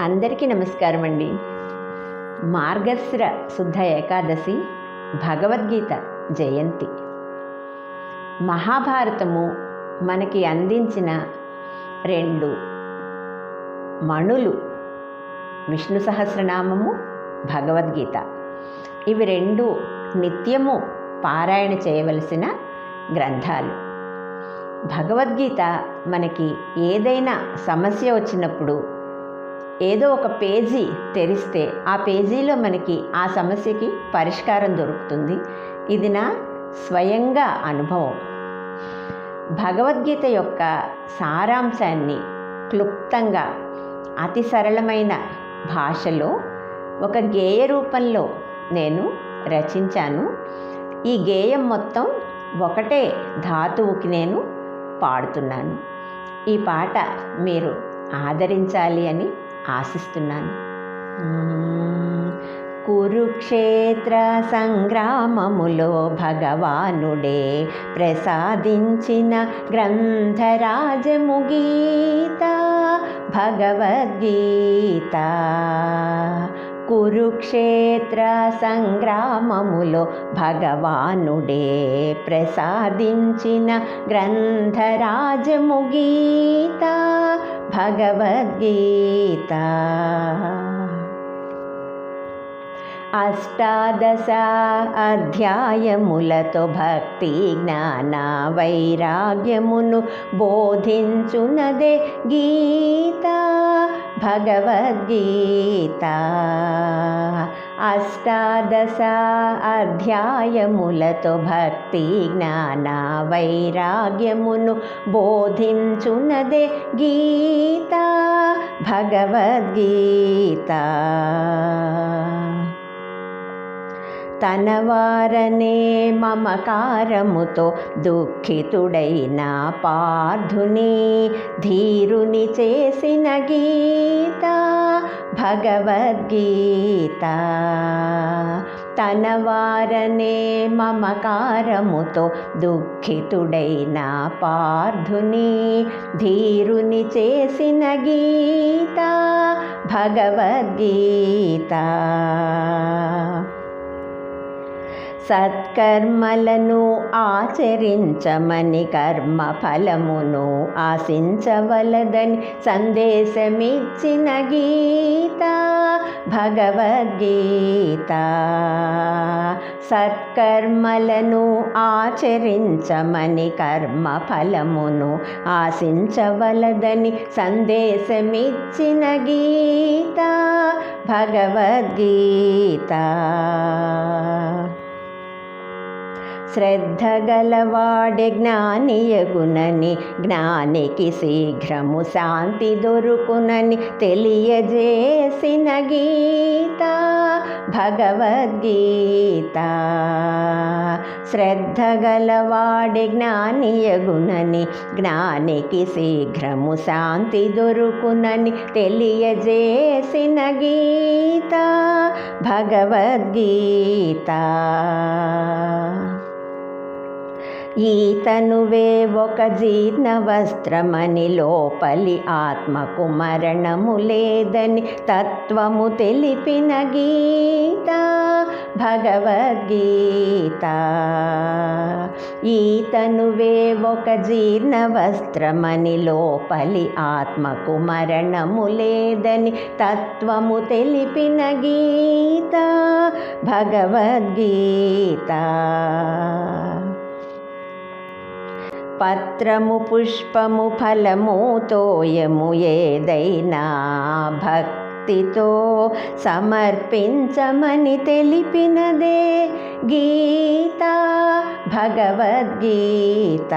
అందరికీ నమస్కారం అండి. మార్గశిర శుద్ధ ఏకాదశి భగవద్గీత జయంతి. మహాభారతము మనకి అందించిన రెండు మణులు విష్ణు సహస్రనామము భగవద్గీత. ఇవి రెండు నిత్యము పారాయణ చేయవలసిన గ్రంథాలు. భగవద్గీత మనకి ఏదైనా సమస్య వచ్చినప్పుడు ఏదో ఒక పేజీ తెరిస్తే ఆ పేజీలో మనకి ఆ సమస్యకి పరిష్కారం దొరుకుతుంది. ఇది నా స్వయంగా అనుభవం. భగవద్గీత యొక్క సారాంశాన్ని క్లుప్తంగా అతి సరళమైన భాషలో ఒక గేయ రూపంలో నేను రచించాను. ఈ గేయం మొత్తం ఒకటే ధాతువుకి నేను పాడుతున్నాను. ఈ పాట మీరు ఆదరించాలి అని ఆశిస్తున్నాను. కురుక్షేత్ర సంగ్రామములో భగవానుడే ప్రసాదించిన గ్రంథరాజముగీత భగవద్గీత. కురుక్షేత్ర సంగ్రామములో భగవానుడే ప్రసాదించిన గ్రంథరాజము గీత భగవద్గీత. అష్టాదశ అధ్యాయములతో భక్తి జ్ఞాన వైరాగ్యమును బోధించునదే గీత. భగవద్గీత. అష్టాదశ అధ్యాయములతో భక్తి జ్ఞాన వైరాగ్యమును బోధించునదే గీత భగవద్గీత. తనవారనే మమకారముతో దుఃఖితుడైన పార్థుని ధీరుని చేసిన గీత భగవద్గీత. తనవారనే మమకారముతో దుఃఖితుడైన పార్థుని ధీరుని చేసిన గీత భగవద్గీత. సత్కర్మలను ఆచరించమని కర్మ ఫలమును ఆశించవలదని సందేశమిచ్చిన గీత భగవద్గీత. సత్కర్మలను ఆచరించమని కర్మ ఫలమును ఆశించవలదని సందేశమిచ్చిన గీత భగవద్గీత. శ్రద్ధ గలవాడే జ్ఞానియగునని జ్ఞానికి శీఘ్రము శాంతి దొరుకునని తెలియజేసిన గీత భగవద్గీత. శ్రద్ధ గలవాడే జ్ఞానియగునని జ్ఞానికి శీఘ్రము శాంతి దొరుకునని తెలియజేసిన గీత భగవద్గీత. ఈతనువే ఒక జీర్ణ వస్త్రమని లోపలి ఆత్మకు మరణము లేదని తత్వము తెలిపిన గీత భగవద్గీత. ఈతనువే ఒక జీర్ణ వస్త్రమని లోపలి ఆత్మకు మరణము లేదని తత్వము తెలిపిన గీత భగవద్గీత. పత్రము పుష్పము ఫలము తోయము ఏదైనా భక్తితో సమర్పించమని తెలిపినదే గీత భగవద్గీత.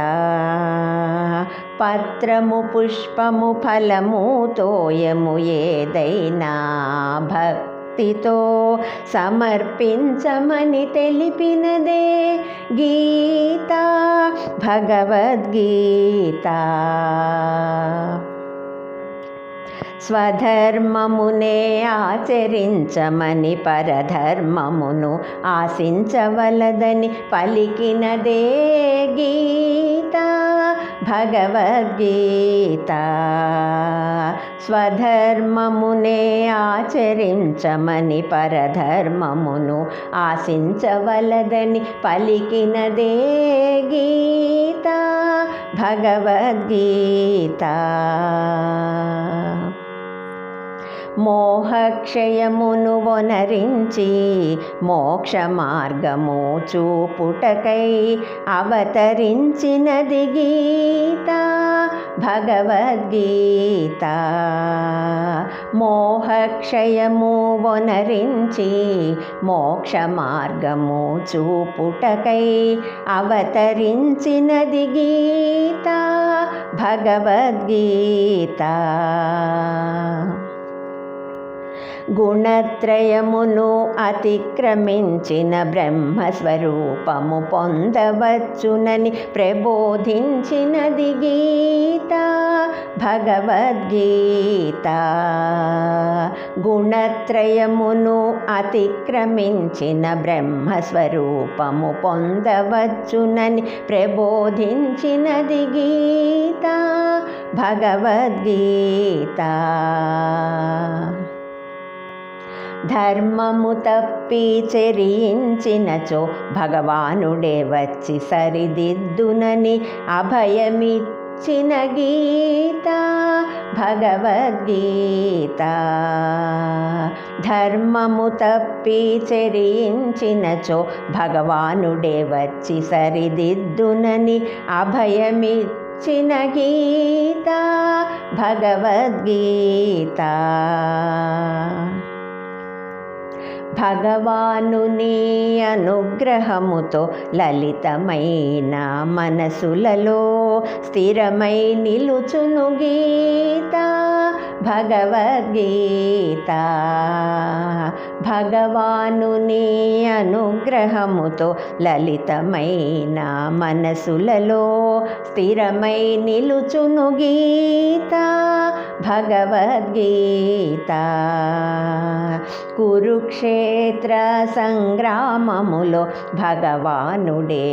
పత్రము పుష్పము ఫలము తోయము ఏదైనా భక్తి భక్తితో సమర్పించమని తెలిపినదే గీత భగవద్గీత. స్వధర్మమునే ఆచరించమని పరధర్మమును ఆశించవలదని పలికినదే గీత భగవద్గీత. స్వధర్మమునే ఆచరించమని పరధర్మమును ఆశించవలదని పలికినదే గీత భగవద్గీత. మోహక్షయమును వనరించి మోక్ష మార్గము చూపుటకై అవతరించినది గీతా. భగవద్గీత. మోహక్షయము వనరించి మోక్ష మార్గము చూపుటకై అవతరించినది గీత భగవద్గీత. గుణత్రయమును అతిక్రమించిన బ్రహ్మస్వరూపము పొందవచ్చునని ప్రబోధించినది గీత. భగవద్గీత. గుణత్రయమును అతిక్రమించిన బ్రహ్మస్వరూపము పొందవచ్చునని ప్రబోధించినది గీత. భగవద్గీత. ధర్మము తప్పి చెరించినచో భగవానుడే వచ్చి సరిదిద్దునని అభయమిచ్చిన గీత భగవద్గీత. ధర్మము తప్పి చెరించినచో భగవానుడే వచ్చి సరిదిద్దునని అభయమిచ్చిన గీత భగవద్గీత. భగవాను నీ అనుగ్రహముతో లలితమైన మనసులలో స్థిరమై నిలుచును గీత భగవద్గీత. భగవాను నీ అనుగ్రహముతో లలితమైన మనసులలో స్థిరమై నిలుచును గీత భగవద్గీత కురుక్షేత్ర సంగ్రామములో భగవానుడే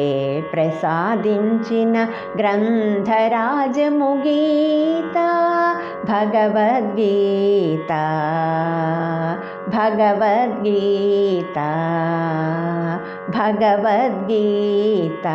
ప్రసాదించిన గ్రంథరాజము గీత భగవద్గీత భగవద్గీత భగవద్గీత